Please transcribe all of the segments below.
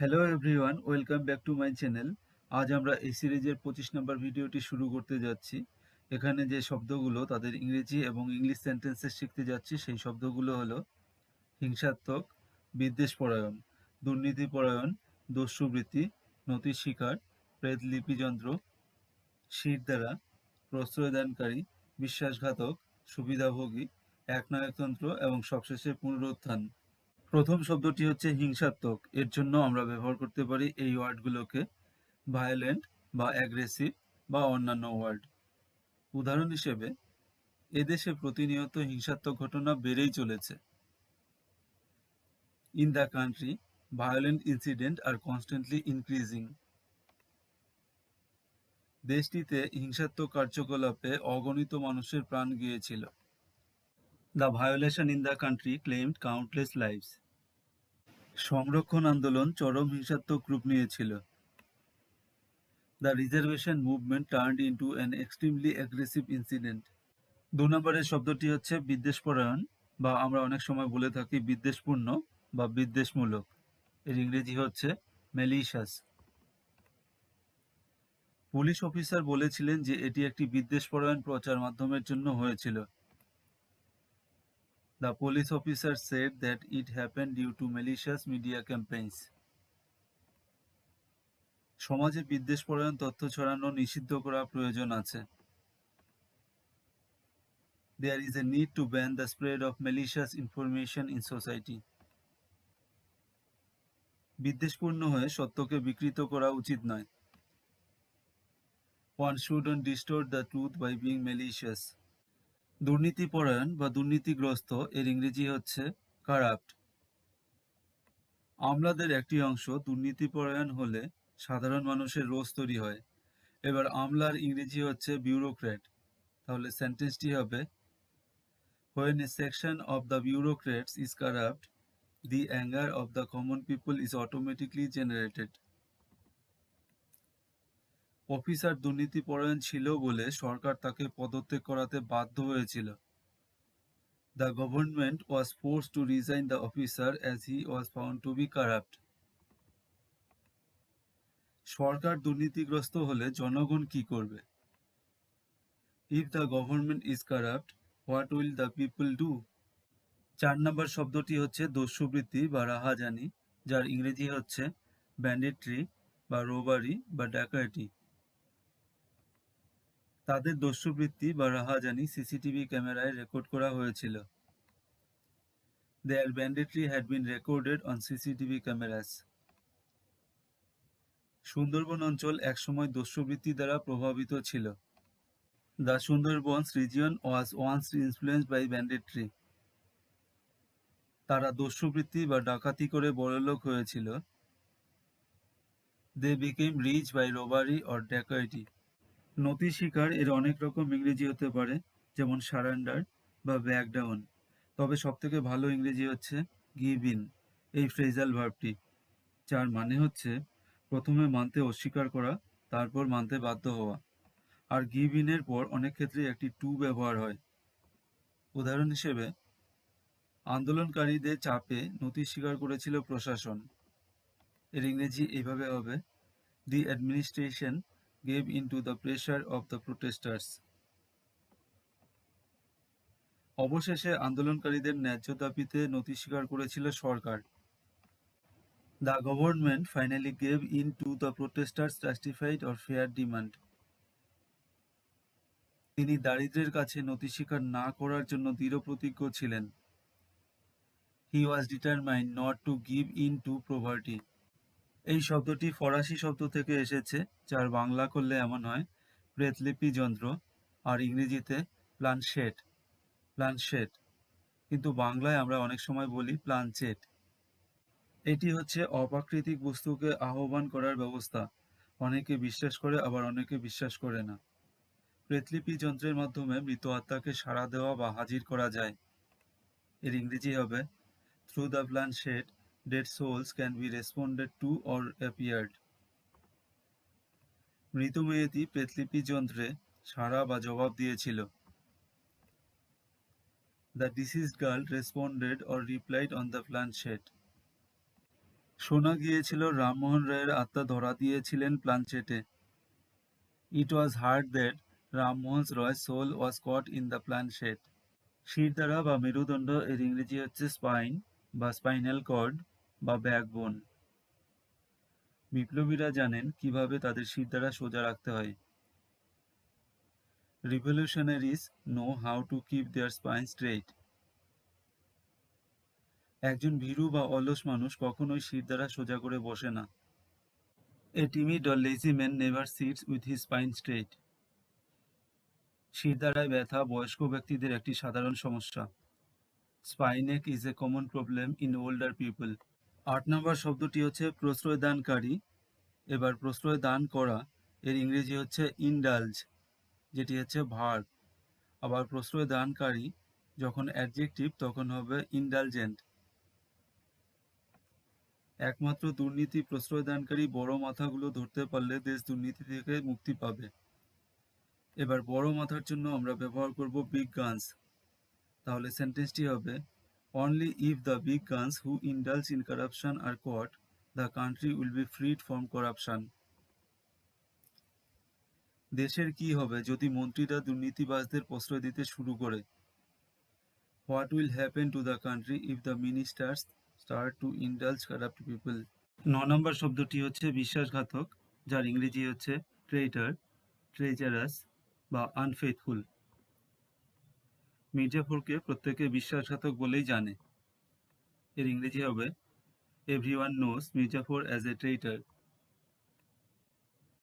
Hello everyone welcome back to my channel আজ আমরা এই সিরিজের পঁচিশ নম্বর ভিডিওটি শুরু করতে যাচ্ছি। এখানে যে শব্দগুলো তাদের ইংরেজি এবং ইংলিশ সেন্টেন্সে শিখতে যাচ্ছি, সেই শব্দগুলো হলো হিংসাত্মক বিদ্বেষপরায়ণ দুর্নীতিপরায়ণ দস্যুবৃত্তি নথি শিকার, প্রেত লিপিযন্ত্র, শির দ্বারা, প্রশ্রয়দানকারী, বিশ্বাসঘাতক, সুবিধাভোগী, একনায়কতন্ত্র এবং সবশেষে পুনরুত্থান। প্রথম শব্দটি হচ্ছে হিংসাত্মক। এর জন্য আমরা ব্যবহার করতে পারি এই ওয়ার্ডগুলোকে ভায়োলেন্ট বা অ্যাগ্রেসিভ বা অন্যান্য ওয়ার্ড। উদাহরণ হিসেবে, এদেশে প্রতিনিয়ত হিংসাত্মক ঘটনা বেড়েই চলেছে। In the country violent incident are constantly increasing দেশটিতে হিংসাত্মক কার্যকলাপে অগণিত মানুষের প্রাণ গিয়েছিল। The violation in the country claimed countless lives সংরক্ষণ আন্দোলন চরম হিংসাত্মক রূপ নিয়েছিল। The reservation movement turned into an extremely aggressive incident দু নম্বরের শব্দটি হচ্ছে বিদ্বেষপরায়ণ বা আমরা অনেক সময় বলে থাকি বিদ্বেষপূর্ণ বা বিদ্বেষমূলক। এর ইংরেজি হচ্ছে মেলিশাস পুলিশ অফিসার বলেছিলেন যে এটি একটি বিদ্বেষপরায়ণ প্রচার মাধ্যমের জন্য হয়েছিল। The police officer said that it happened due to malicious media campaigns. সমাজে বিদ্বেষপরায়ণ তথ্য ছড়ানো নিষিদ্ধ করা প্রয়োজন আছে There is a need to ban the spread of malicious information in society. বিদ্বেষপূর্ণ হয়ে সত্যকে বিকৃত করা উচিত নয় One shouldn't distort the truth by being malicious. দুর্নীতিপরায়ণ বা দুর্নীতিগ্রস্ত এর ইংরেজি হচ্ছে কারাপ্ট আমলাদের একটি অংশ দুর্নীতিপরায়ণ হলে সাধারণ মানুষের রোষ তৈরি হয়। এবার আমলার ইংরেজি হচ্ছে বিউরোক্র্যাট তাহলে সেন্টেন্সটি হবে, When a section of the bureaucrats is corrupt the anger of the common people is automatically generated. Officer দুর্নীতিপরায়ণ ছিল বলে সরকার তাকে পদত্যাগ করাতে বাধ্য হয়েছিল। The government was force to resign the officer as he was found to be corrupt সরকার দুর্নীতিগ্রস্ত হলে জনগণ কি করবে? If the government is corrupt what will the people do চার নম্বর শব্দটি হচ্ছে দস্যুবৃত্তি বা রাহাজানি, যার ইংরেজি হচ্ছে ব্যান্ডেট্রি বা রোবারি বা ডাকাইটি তাদের দস্যুবৃত্তি বা রাহাজানি সিসিটিভি ক্যামেরায় রেকর্ড করা হয়েছিল। There banditry had been recorded on CCTV cameras Sundarban অঞ্চল একসময় দস্যুবৃত্তি দ্বারা প্রভাবিত ছিল। The Sundarbans region was once influence by banditry তারা দস্যুবৃত্তি বা ডাকাতি করে বড়লোক হয়েছিল। They became rich by robbery or dacoity নথি শিকার এর অনেক রকম ইংরেজি হতে পারে, যেমন সারেন্ডার বা ব্যাকডাউন। তবে সবথেকে ভালো ইংরেজি হচ্ছে গিভ ইন, এই ফ্রেজাল ভার্বটি। যার মানে হচ্ছে প্রথমে মানতে অস্বীকার করা, তারপর মানতে বাধ্য হওয়া। আর গিভ ইনের পর অনেক ক্ষেত্রে একটি টু ব্যবহার হয়। উদাহরণ হিসেবে, আন্দোলনকারীদের চাপে নথি স্বীকার করেছিল প্রশাসন। এর ইংরেজি এইভাবে হবে, the administration gave into the pressure of the protesters. অবশেষে আন্দোলনকারীদের ন্যায্য দাবিতে নথি স্বীকার করেছিল সরকার। The government finally gave in to the protesters justified or fair demand তিনি দারিদ্রের কাছে নথি স্বীকার না করার জন্য দৃঢ় প্রতিজ্ঞ ছিলেন। He was determined not to give in to poverty এই শব্দটি ফরাসি শব্দ থেকে এসেছে, যার বাংলা করলে এমন হয়, প্রেতলিপি যন্ত্র, আর ইংরেজিতে প্লানশেট প্লানশেট। কিন্তু বাংলায় আমরা অনেক সময় বলি প্লানচেট। এটি হচ্ছে অপ্রাকৃতিক বস্তুকে আহ্বান করার ব্যবস্থা। অনেকে বিশ্বাস করে, আবার অনেকে বিশ্বাস করে না। প্রেতলিপি যন্ত্রের মাধ্যমে মৃত আত্মাকে সাড়া দেওয়া বা হাজির করা যায়। এর ইংরেজি হবে through the planchette dead souls can be responded to or appeared. মৃত মেয়েটি প্রেতলিপি যন্ত্রে সাড়া বা জবাব দিয়েছিল। The diseased girl responded or replied on the planchette শোনা গিয়েছিল, রামমোহন রায়ের আত্মা ধরা দিয়েছিলেন প্লানচেটে it was heard that Rammohan Roy soul was caught in the planchette শিরদাঁড়া বা মেরুদণ্ড এর ইংরেজি হচ্ছে স্পাইন বা স্পাইনাল কর্ড বা ব্যাকবোন বিপ্লবীরা জানেন কীভাবে তাদের শিরদাঁড়া সোজা রাখতে হয়। Revolutionaries know how to keep their spine straight একজন ভীরু বা অলস মানুষ কখনোই শিরদাঁড়া সোজা করে বসে না। এ timid or lazy man never sits with his spine straight শিরদাঁড়ায় ব্যথা বয়স্ক ব্যক্তিদের একটি সাধারণ সমস্যা। Spine ache is a common problem in older people আট নম্বর শব্দটি হচ্ছে প্রশ্রয় দানকারী এবার প্রশ্রয় দান করা, এর ইংরেজি হচ্ছে ইনডালজ যেটি হচ্ছে ভার। আবার প্রশ্রয় দানকারী যখন অ্যাডজেক্টিভ তখন হবে ইনডালজেন্ট একমাত্র দুর্নীতি প্রশ্রয়দানকারী বড় মাথাগুলো ধরতে পারলে দেশ দুর্নীতি থেকে মুক্তি পাবে। এবার বড় মাথার জন্য আমরা ব্যবহার করব বিগ গানস তাহলে সেন্টেন্সটি হবে only if the big guns who indulge in corruption are caught the country will be freed from corruption দেশের কি হবে যদি মন্ত্রীরা দুর্নীতিবাজদের প্রশ্রয় দিতে শুরু করে? What will happen to the country if the ministers start to indulge corrupt people ন নম্বর শব্দটি হচ্ছে বিশ্বাসঘাতক, যার ইংরেজি হচ্ছে ট্রেটার ট্রেজারাস বা আনফেথফুল মির্জাফরকে প্রত্যেকে বিশ্বাসঘাতক বলেই জানে। এর ইংরেজি হবে everyone knows Mirjafar as a traitor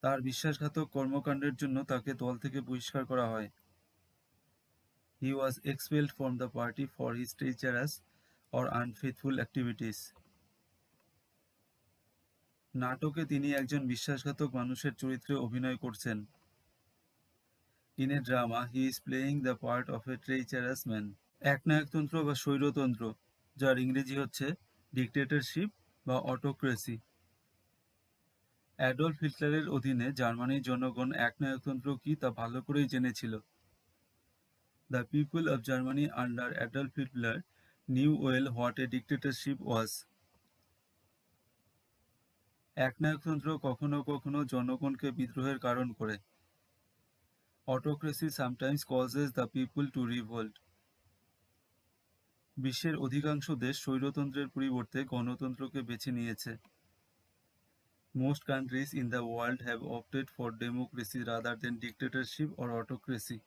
তার বিশ্বাসঘাতক কর্মকাণ্ডের জন্য তাকে দল থেকে বহিষ্কার করা হয়। He was expelled from the party for his treacherous or unfaithful activities. নাটকে তিনি একজন বিশ্বাসঘাতক মানুষের চরিত্রে অভিনয় করছেন। In a drama he is playing the part of a treacherous man একনায়কতন্ত্র বা স্বৈরতন্ত্র, যার ইংরেজি হচ্ছে ডিকটেটরশিপ বা অটোক্রেসি অ্যাডলফ হিটলারের অধীনে জার্মানির জনগণ একনায়কতন্ত্র কি তা ভালো করেই জেনেছিল। The people of Germany under Adolf Hitler knew well what a dictatorship was একনায়কতন্ত্র কখনো কখনো জনগণকে বিদ্রোহের কারণ করে। Autocracy sometimes causes the people to revolt বিশ্বের অধিকাংশ দেশ স্বৈরতন্ত্রের পরিবর্তে গণতন্ত্রকে বেছে নিয়েছে। Most countries in the world have opted for democracy rather than dictatorship or autocracy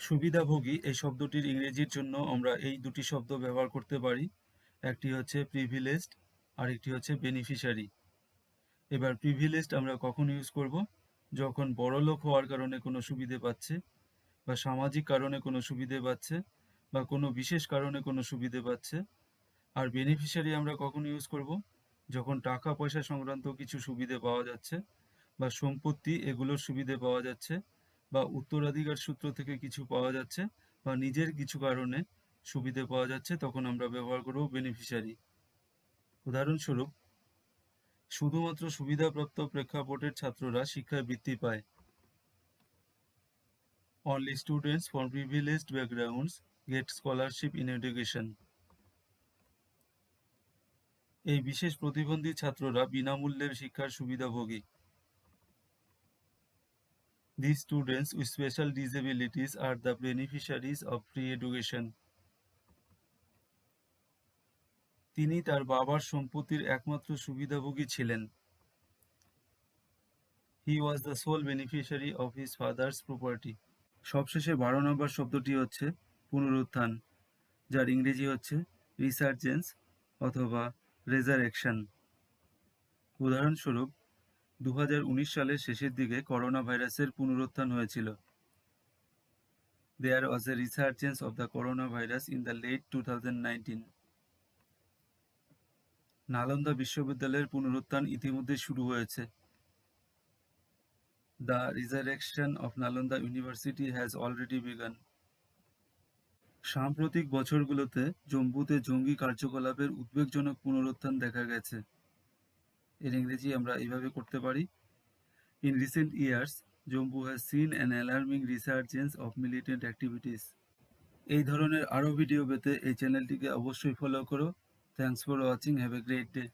সুবিধাভোগী এই শব্দটির ইংরেজির জন্য আমরা এই দুটি শব্দ ব্যবহার করতে পারি। একটি হচ্ছে প্রিভিলেজড আর একটি হচ্ছে বেনিফিশিয়ারি এবার প্রিভিলেজড আমরা কখন ইউজ করব? যখন বড় লোক হওয়ার কারণে কোনো সুবিধে পাচ্ছে, বা সামাজিক কারণে কোনো সুবিধে পাচ্ছে, বা কোনো বিশেষ কারণে কোনো সুবিধে পাচ্ছে, আর বেনিফিশিয়ারি আমরা কখন ইউজ করব? যখন টাকা পয়সা সংক্রান্ত কিছু সুবিধে পাওয়া যাচ্ছে, বা সম্পত্তি এগুলোর সুবিধে পাওয়া যাচ্ছে, বা উত্তরাধিকার সূত্র থেকে কিছু পাওয়া যাচ্ছে, বা নিজের কিছু কারণে সুবিধে পাওয়া যাচ্ছে, তখন আমরা ব্যবহার করব বেনিফিশিয়ারি উদাহরণস্বরূপ শুধুমাত্র সুবিধাপ্রাপ্ত প্রেক্ষাপটের ছাত্ররা শিক্ষায় বৃত্তি পায়। Only students from privileged backgrounds get scholarship in education এই বিশেষ প্রতিবন্ধী ছাত্ররা বিনামূল্যের শিক্ষার সুবিধাভোগী। These students with special disabilities are the beneficiaries of free education. তিনি তার বাবার সম্পত্তির একমাত্র সুবিধাভোগী ছিলেন। He was the sole beneficiary of his father's property সবশেষে বারো নম্বর শব্দটি হচ্ছে পুনরুত্থান, যার ইংরেজি হচ্ছে রিসার্জেন্স অথবা রেজারেকশন উদাহরণস্বরূপ দু হাজার উনিশ সালের শেষের দিকে করোনা ভাইরাসের পুনরুত্থান হয়েছিল। There was a resurgence of the corona virus in the late two Nalanda বিশ্ববিদ্যালয়ের পুনরুত্থান ইতিমধ্যে শুরু হয়েছে। The resurrection of Nalanda university has already begun সাম্প্রতিক বছরগুলোতে জম্বুতে জঙ্গি কার্যকলাপের উদ্বেগজনক পুনরুত্থান দেখা গেছে। এর ইংরেজি আমরা এইভাবে করতে পারি। In recent years Jammu has seen an alarming resurgence of militant activities এই ধরনের আরও ভিডিও পেতে এই চ্যানেলটিকে অবশ্যই ফলো করো। Thanks for watching have a great day